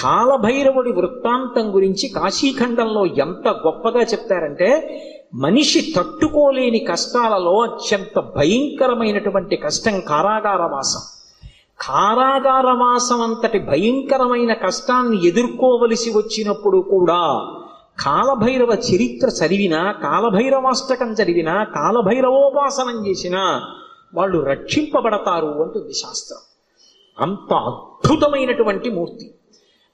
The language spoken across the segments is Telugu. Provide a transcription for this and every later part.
కాలభైరవుడి వృత్తాంతం గురించి కాశీఖండంలో ఎంత గొప్పగా చెప్తారంటే మనిషి తట్టుకోలేని కష్టాలలో అత్యంత భయంకరమైనటువంటి కష్టం కారాగారవాసం. కారాగారవాసం అంతటి భయంకరమైన కష్టాన్ని ఎదుర్కోవలసి వచ్చినప్పుడు కూడా కాలభైరవ చరిత్ర చదివినా కాలభైరవాష్టకం చదివినా కాలభైరవోపాసనం చేసినా వాళ్ళు రక్షింపబడతారు అంటుంది శాస్త్రం. అంత అద్భుతమైనటువంటి మూర్తి.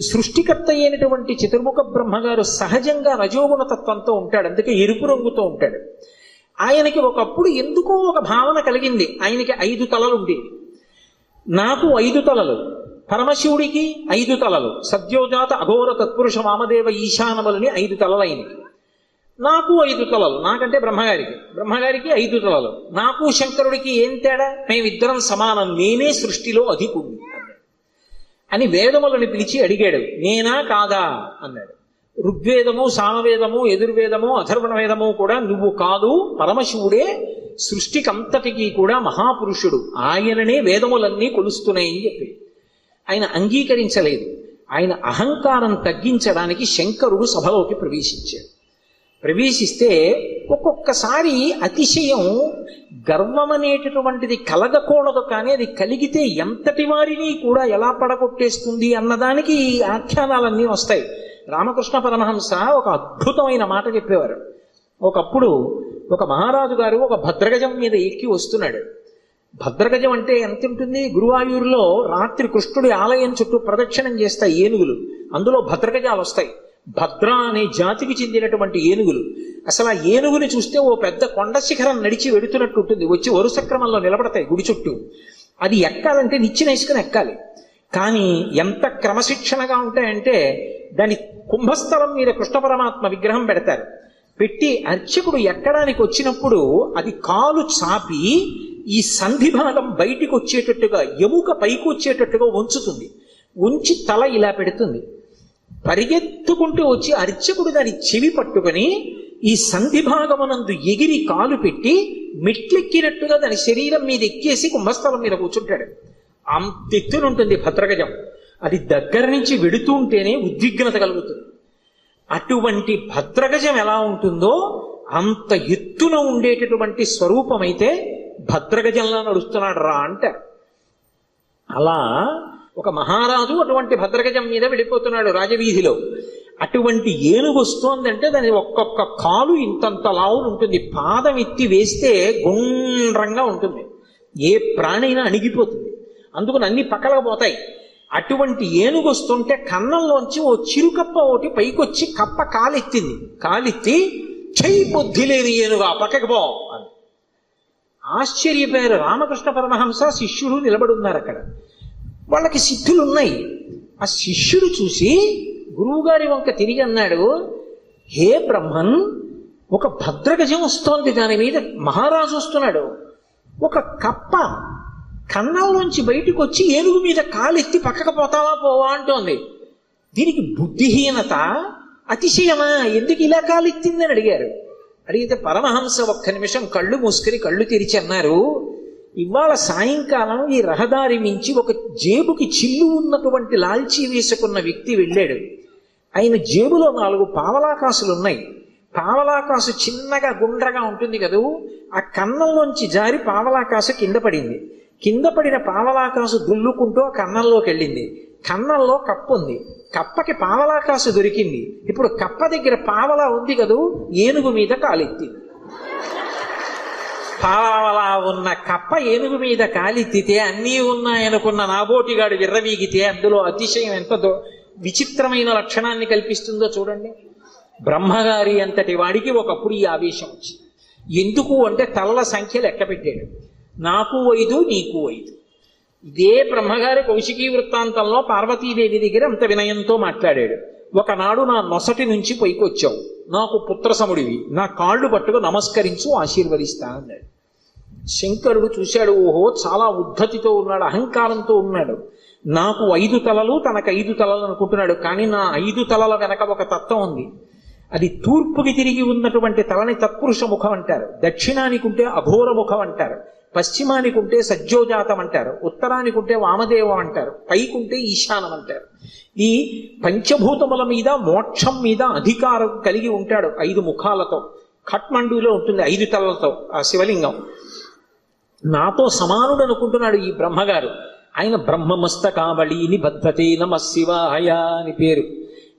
సృష్టికర్త అయినటువంటి చతుర్ముఖ బ్రహ్మగారు సహజంగా రజోగుణ తత్వంతో ఉంటాడు. అందుకే ఎరుపు రంగుతో ఉంటాడు. ఆయనకి ఒకప్పుడు ఎందుకో ఒక భావన కలిగింది. ఆయనకి ఐదు తలలు ఉండేవి నాకు ఐదు తలలు పరమశివుడికి ఐదు తలలు సద్యోజాత అఘోర తత్పురుష వామదేవ ఈశానములని ఐదు తలలైనవి. నాకు ఐదు తలలు నాకంటే బ్రహ్మగారికి బ్రహ్మగారికి ఐదు తలలు. నాకు శంకరుడికి ఏం తేడా? మేమిద్దరం సమానం. నేనే సృష్టిలో అధికుడిని అని వేదములను పిలిచి అడిగాడు. నేనా కాదా? అన్నాడు. ఋగ్వేదము సామవేదము ఎదుర్వేదము అథర్వణ వేదము కూడా నువ్వు కాదు పరమశివుడే సృష్టికంతటికి కూడా మహాపురుషుడు. ఆయననే వేదములన్నీ కొలుస్తున్నాయని చెప్పి. ఆయన అంగీకరించలేదు. ఆయన అహంకారం తగ్గించడానికి శంకరుడు సభలోకి ప్రవేశించాడు. ప్రవేశిస్తే ఒక్కొక్కసారి అతిశయం గర్వం అనేటటువంటిది కలగకూడదు కానీ అది కలిగితే ఎంతటి వారిని కూడా ఎలా పడగొట్టేస్తుంది అన్నదానికి ఈ ఆఖ్యానాలన్నీ వస్తాయి. రామకృష్ణ పరమహంస ఒక అద్భుతమైన మాట చెప్పేవారు. ఒకప్పుడు ఒక మహారాజు గారు ఒక భద్రగజం మీద ఎక్కి వస్తున్నాడు. భద్రగజం అంటే ఎంత ఉంటుంది? గురువాయూరులో రాత్రి కృష్ణుడి ఆలయం చుట్టూ ప్రదక్షిణం చేస్తాయి ఏనుగులు. అందులో భద్రగజాలు వస్తాయి. భద్ర అనే జాతికి చెందినటువంటి ఏనుగులు. అసలు ఆ ఏనుగుని చూస్తే ఓ పెద్ద కొండ శిఖరం నడిచి వెడుతున్నట్టు ఉంటుంది. వచ్చి వరుస క్రమంలో నిలబడతాయి గుడి చుట్టూ. అది ఎక్కాలంటే నిచ్చిన వేసుకుని ఎక్కాలి. కానీ ఎంత క్రమశిక్షణగా ఉంటాయంటే దాని కుంభస్థలం మీద కృష్ణ పరమాత్మ విగ్రహం పెడతారు. పెట్టి అర్చకుడు ఎక్కడానికి వచ్చినప్పుడు అది కాలు చాపి ఈ సంధి భాగం బయటికి వచ్చేటట్టుగా ఎముక పైకి వచ్చేటట్టుగా ఉంచుతుంది ఉంచి తల ఇలా పెడుతుంది. పరిగెత్తుకుంటూ వచ్చి అర్చకుడు దాని చెవి పట్టుకొని ఈ సంధి భాగమునందు ఎగిరి కాలు పెట్టి మెట్లెక్కినట్టుగా దాని శరీరం మీద ఎక్కేసి కుంభస్థలం మీద కూర్చుంటాడు. అంతెత్తునుంటుంది భద్రగజం. అది దగ్గర నుంచి వెడుతూ ఉంటేనే ఉద్విగ్నత కలుగుతుంది. అటువంటి భద్రగజం ఎలా ఉంటుందో అంత ఎత్తున ఉండేటటువంటి స్వరూపమైతే భద్రగజంలా నడుస్తున్నాడు రా అంటారు. అలా ఒక మహారాజు అటువంటి భద్రగజం మీద వెళ్ళిపోతున్నాడు రాజవీధిలో. అటువంటి ఏనుగు వస్తోందంటే దాని ఒక్కొక్క కాలు ఇంతంత లావులు ఉంటుంది. పాదం ఎత్తి వేస్తే గుండ్రంగా ఉంటుంది. ఏ ప్రాణైనా అణిగిపోతుంది. అందుకని అన్ని పక్కలకపోతాయి అటువంటి ఏనుగు వస్తుంటే కన్నంలోంచి ఓ చిరుకప్ప ఒకటి పైకొచ్చి కప్ప కాలెత్తింది. కాలెత్తి చెయ్యి బుద్ధి లేని ఏనుగా పక్కకి పో అని ఆశ్చర్యపోయారు రామకృష్ణ పరమహంస శిష్యుడు నిలబడి ఉన్నారు అక్కడ. వాళ్ళకి సిద్ధులు ఉన్నాయి ఆ శిష్యుడు చూసి గురువుగారి వంక తిరిగి అన్నాడు హే బ్రహ్మన్ ఒక భద్రగజం వస్తోంది దాని మీద. మహారాజు వస్తున్నాడు. ఒక కప్ప కన్నంలోంచి బయటకు వచ్చి ఏనుగు మీద కాలెత్తి పక్కకు పోతావా పోవా అంటోంది. దీనికి బుద్ధిహీనత అతిశయమా? ఎందుకు ఇలా కాలెత్తిందని అడిగారు. అడిగితే పరమహంస ఒక్క నిమిషం కళ్ళు మూసుకుని కళ్ళు తెరిచి అన్నారు ఇవాళ సాయంకాలం ఈ రహదారి మించి ఒక జేబుకి చిల్లు ఉన్నటువంటి లాల్చీ వేసుకున్న వ్యక్తి వెళ్ళాడు. ఆయన జేబులో నాలుగు పావలాకాసులు ఉన్నాయి. పావలాకాసు చిన్నగా గుండ్రగా ఉంటుంది కదూ ఆ కన్నంలోంచి జారి పావలాకాసు కింద పడింది. కింద పడిన పావలాకాసు దుల్లుకుంటూ ఆ కన్నంలోకి వెళ్ళింది. కన్నంలో కప్ప ఉంది. కప్పకి పావలాకాసు దొరికింది. ఇప్పుడు కప్ప దగ్గర పావలా ఉంది కదూ ఏనుగు మీద కాలెత్తింది. పావలా ఉన్న కప్ప ఏనుగు మీద కాలిత్తితే అన్నీ ఉన్నాయనుకున్న నాబోటిగాడు విర్రవీగితే అందులో అతిశయం ఎంత దో- విచిత్రమైన లక్షణాన్ని కల్పిస్తుందో చూడండి. బ్రహ్మగారి అంతటి వాడికి ఒకప్పుడు ఈ ఆవేశం వచ్చింది. ఎందుకు అంటే తలల సంఖ్య లెక్క పెట్టాడు. నాకు ఐదు నీకు ఐదు. ఇదే బ్రహ్మగారి కౌశికీ వృత్తాంతంలో పార్వతీదేవి దగ్గర అంత వినయంతో మాట్లాడాడు. ఒకనాడు నా నొసటి నుంచి పైకొచ్చావు. నాకు పుత్రసముడివి నా కాళ్ళు పట్టుకు నమస్కరించు ఆశీర్వదిస్తా అన్నాడు. శంకరుడు చూశాడు ఓహో చాలా ఉద్ధతితో ఉన్నాడు అహంకారంతో ఉన్నాడు. నాకు ఐదు తలలు తనకు ఐదు తలలు అనుకుంటున్నాడు కానీ నా ఐదు తలల వెనక ఒక తత్వం ఉంది. అది తూర్పుకి తిరిగి ఉన్నటువంటి తలని తత్పురుష ముఖం అంటారు. దక్షిణానికి ఉంటే అఘోర ముఖం అంటారు. పశ్చిమానికి ఉంటే సజ్జోజాతం అంటారు. ఉత్తరానికి ఉంటే వామదేవం అంటారు. పైకుంటే ఈశానం అంటారు. ఈ పంచభూతముల మీద మోక్షం మీద అధికారం కలిగి ఉంటాడు ఐదు ముఖాలతో. ఖట్మండులో ఉంటుంది ఐదు తలలతో ఆ శివలింగం. నాతో సమానుడు అనుకుంటున్నాడు ఈ బ్రహ్మగారు. ఆయన బ్రహ్మమస్తకావళి నిబద్ధతే నమ శివాయ అని పేరు.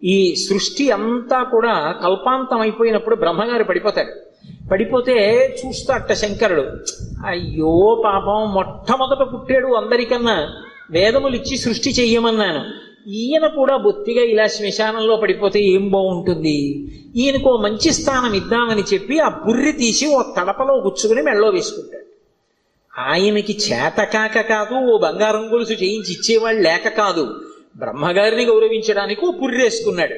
ఈ సృష్టి అంతా కూడా కల్పాంతం అయిపోయినప్పుడు బ్రహ్మగారు పడిపోతాడు. పడిపోతే చూస్తాట శంకరుడు అయ్యో పాపం మొట్టమొదట పుట్టాడు అందరికన్నా వేదములు ఇచ్చి సృష్టి చెయ్యమన్నాను. ఈయన కూడా బొత్తిగా ఇలా శ్మశానంలో పడిపోతే ఏం బాగుంటుంది? ఈయనకు మంచి స్థానం ఇద్దామని చెప్పి ఆ బుర్రి తీసి ఓ తడపలో గుచ్చుకుని మెళ్ళో వేసుకుంటాడు. ఆయనకి చేతకాక కాదు ఓ బంగారం గొలుసు చేయించి ఇచ్చేవాళ్ళు లేక కాదు. బ్రహ్మగారిని గౌరవించడానికి ఓ పుర్రేసుకున్నాడు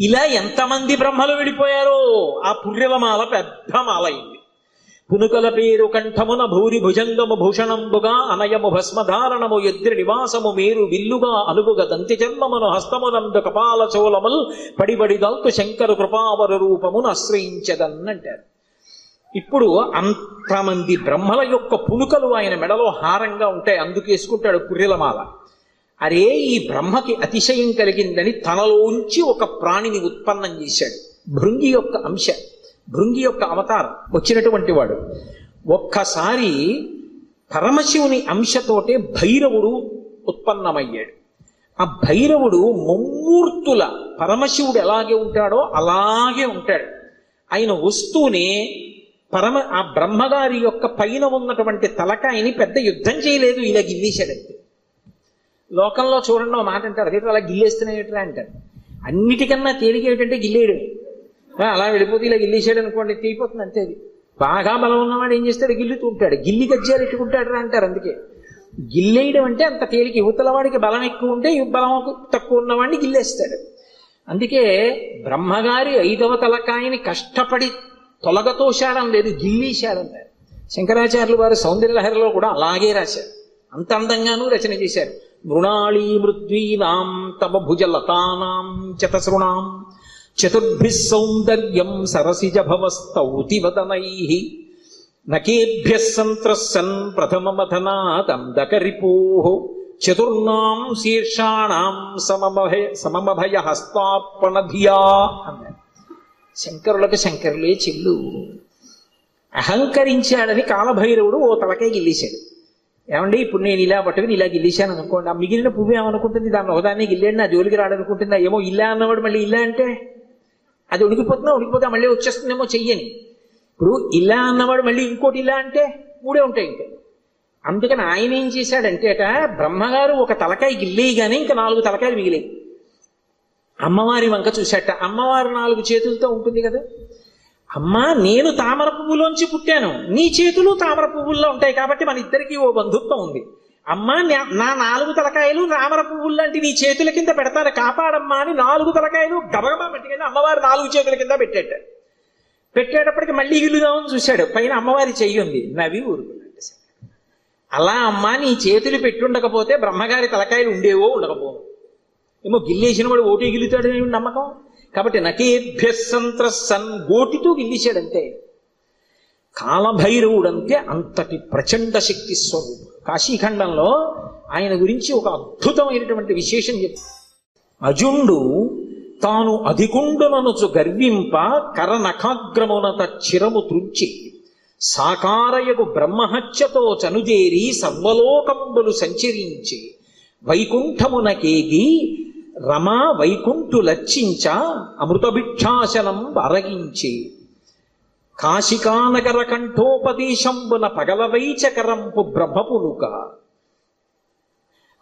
ఇలా ఎంతమంది బ్రహ్మలు విడిపోయారో ఆ పుర్రెలమాల పెద్ద మాల అయింది. పునుకల పేరు కంఠమున భూరి భుజంగము భూషణంబుగా అనయము భస్మధారణము ఎద్రి నివాసము మేరు విల్లుగా అనుగుగ దంతి జన్మమును హస్తమునందు కపాల చోళముల్ పడిబడి దల్తు శంకరు కృపావర రూపమును ఆశ్రయించదన్నంటారు ఇప్పుడు అంతమంది బ్రహ్మల యొక్క పునుకలు ఆయన మెడలో హారంగా ఉంటాయి అందుకేసుకుంటాడు కుర్రెలమాల. అరే ఈ బ్రహ్మకి అతిశయం కలిగిందని తనలోంచి ఒక ప్రాణిని ఉత్పన్నం చేశాడు. భృంగి యొక్క అంశ. భృంగి యొక్క అవతారం వచ్చినటువంటి వాడు. ఒక్కసారి పరమశివుని అంశతోటే భైరవుడు ఉత్పన్నమయ్యాడు. ఆ భైరవుడు ముమ్మూర్తుల పరమశివుడు ఎలాగే ఉంటాడో అలాగే ఉంటాడు. ఆయన వస్తూనే పరమ ఆ బ్రహ్మగారి యొక్క పైన ఉన్నటువంటి తలకాయని పెద్ద యుద్ధం చేయలేదు ఇలా గిల్లేశాడంతే లోకంలో చూడండి మాట అంటారు అదే అలా గిల్లేస్తున్నాయట్రా అంటారు. అన్నిటికన్నా తేలిక ఏమిటంటే గిల్లేయడం. అలా వెళ్ళిపోతే ఇలా గిల్లేసాడు అనుకోండి తీయిపోతుంది అంతే అది. బాగా బలం ఉన్నవాడు ఏం చేస్తాడు? గిల్లుతూ ఉంటాడు. గిల్లి గజ్జాలు ఎట్టుకుంటాడు రా అంటారు అందుకే. గిల్లేయడం అంటే అంత తేలిక. యువతల వాడికి బలం ఎక్కువ ఉంటే బలం తక్కువ ఉన్నవాడిని గిల్లేస్తాడు. అందుకే బ్రహ్మగారి ఐదవ తలకాయని కష్టపడి తొలగతోశాడం లేదు గిల్లీశాడంటారు శంకరాచార్యులు వారు సౌందర్యలహరిలో కూడా అలాగే రాశారు. అంత అందంగానూ రచన చేశారు. మృణాళీ మృద్వీనాం తమ భుజలతానాం చతసృణాం చతుర్భిస్ సౌందర్యం సరసిజభవస్తౌతివదనై నకేభ్య సంత్రసన్ ప్రథమమథనాదందకరిపో చతుర్ణాం శీర్షాణం సమమభయ సమమభయ హస్తార్పణధియా అన్నారు శంకరులకు శంకరులే చెల్లు. అహంకరించాడని కాలభైరవుడు ఓ తలకే గిల్లేశాడు. ఏమండి ఇప్పుడు నేను ఇలా పట్టుకుని ఇలా గిల్లేశాను అనుకోండి ఆ మిగిలిన పువ్వు ఏమనుకుంటుంది? దాన్ని ఒకదాన్ని గిల్లేండి నా జోలికి రాడనుకుంటుందా ఏమో ఇలా అన్నవాడు మళ్ళీ ఇలా అంటే? అది ఉడికిపోతున్నా ఉడికిపోతే మళ్ళీ వచ్చేస్తుందేమో చెయ్యని. ఇప్పుడు ఇలా అన్నవాడు మళ్ళీ ఇంకోటి ఇలా అంటే మూడే ఉంటాయి ఇంకా. అందుకని ఆయన ఏం చేశాడంటే అట బ్రహ్మగారు ఒక తలకాయ గిల్లేయగానే ఇంకా నాలుగు తలకాయలు మిగిలేయి. అమ్మవారి వంక చూశాట. అమ్మవారు నాలుగు చేతులతో ఉంటుంది కదా. అమ్మా నేను తామర పువ్వులోంచి పుట్టాను. నీ చేతులు తామర పువ్వుల్లో ఉంటాయి కాబట్టి మన ఇద్దరికీ ఓ బంధుత్వం ఉంది. అమ్మా నా- నాలుగు తలకాయలు రామర పువ్వులు లాంటి నీ చేతుల కింద పెడతాను కాపాడమ్మా అని నాలుగు తలకాయలు గబగబా పెట్టుకెళ్ళి అమ్మవారు నాలుగు చేతుల కింద పెట్టాడు పెట్టేటప్పటికి మళ్ళీ గిల్లుదామని చూశాడు. పైన అమ్మవారి చెయ్యి ఉంది. నవి ఊరుకున్నాడు అలా అమ్మా నీ చేతులు పెట్టుండకపోతే బ్రహ్మగారి తలకాయలు ఉండేవో ఉండకపోవు ఏమో గిల్లేసిన వాడు ఓటే గిల్లుతాడు నమ్మకం. కాబట్టి నకేభ్య సంత్రసన్ గోటితో అంతే కాలభైరవుడంటే అంతటి ప్రచండ శక్తి స్వరూపుడు కాశీఖండంలో ఆయన గురించి ఒక అద్భుతమైనటువంటి విశేషం చెప్పి అజుండు తాను అధికుండుననుచు గర్వింప కరనఖాగ్రమునత చిరము త్రుంచి సాకారయకు బ్రహ్మహత్యతో చనుదేరి సర్వలోకంబులు సంచరించి వైకుంఠమునకేగి రమా వైకుంఠు లచ్చించ అమృతభిక్షాసనం అరగించి కాశికానగర కంఠోపదేశంబున పగలవైచకరంపు బ్రహ్మపునుక.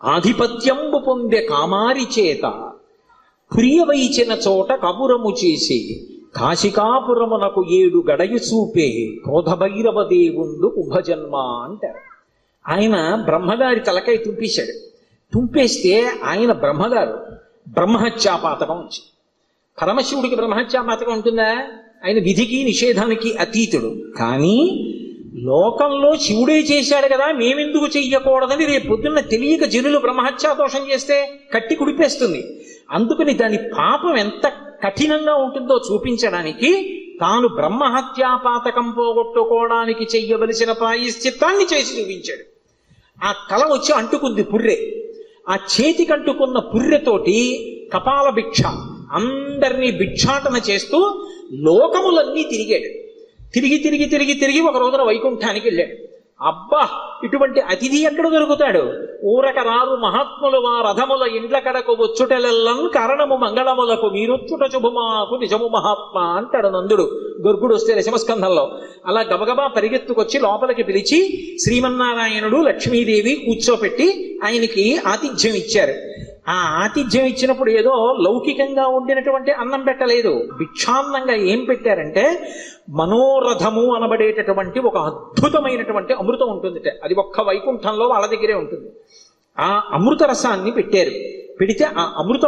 ఆధిపత్యంబు పొందే కామారి చేత ప్రియవైచిన చోట కపురము చేసి కాశికాపురమునకు ఏడు గడయు చూపే క్రోధభైరవ దేవుండు కుంభజన్మ అంటారు. ఆయన బ్రహ్మగారి తలకై తుంపేశాడు. తుంపేస్తే ఆయన బ్రహ్మగారు బ్రహ్మహత్యాపాతకం వచ్చింది. పరమశివుడికి బ్రహ్మహత్యాపాతకం ఉంటుందా? ఆయన విధికి నిషేధానికి అతీతుడు. కానీ లోకంలో శివుడే చేశాడు కదా మేమెందుకు చెయ్యకూడదని రేపు పొద్దున్న తెలియక జనులు బ్రహ్మహత్యా దోషం చేస్తే కట్టి కుడిపేస్తుంది. అందుకని దాని పాపం ఎంత కఠినంగా ఉంటుందో చూపించడానికి తాను బ్రహ్మహత్యా పాతకం పోగొట్టుకోవడానికి చెయ్యవలసిన ప్రాయశ్చిత్తాన్ని చేసి చూపించాడు. ఆ కల వచ్చి అంటుకుంది పుర్రె. ఆ చేతికి అంటుకున్న పుర్రెతోటి కపాల భిక్ష అందరినీ భిక్షాటన చేస్తూ లోకములన్నీ తిరిగాడు. తిరిగి తిరిగి తిరిగి తిరిగి ఒక రోజున వైకుంఠానికి వెళ్ళాడు. అబ్బా ఇటువంటి అతిథి ఎక్కడ దొరుకుతాడు? ఊరక రారు మహాత్ములు మా రథముల ఇండ్ల కడకు వచ్చుటలెల్లం కారణము మంగళములకు. మీరొచ్చుట శుభమాకు నిజము మహాత్మ అంటాడు నందుడు. గొర్గుడు వస్తే దశమస్కంధంలో అలా గబగబా పరిగెత్తుకొచ్చి లోపలికి పిలిచి శ్రీమన్నారాయణుడు లక్ష్మీదేవి కూర్చోపెట్టి ఆయనకి ఆతిథ్యం ఇచ్చారు ఆ ఆతిథ్యం ఇచ్చినప్పుడు ఏదో లౌకికంగా వండినటువంటి అన్నం పెట్టలేదు. భిక్షాన్నంగా ఏం పెట్టారంటే మనోరథము అనబడేటటువంటి ఒక అద్భుతమైనటువంటి అమృతం ఉంటుంది అది ఒక్క వైకుంఠంలో వాళ్ళ దగ్గరే ఉంటుంది. ఆ అమృత రసాన్ని పెట్టారు. పెడితే ఆ అమృత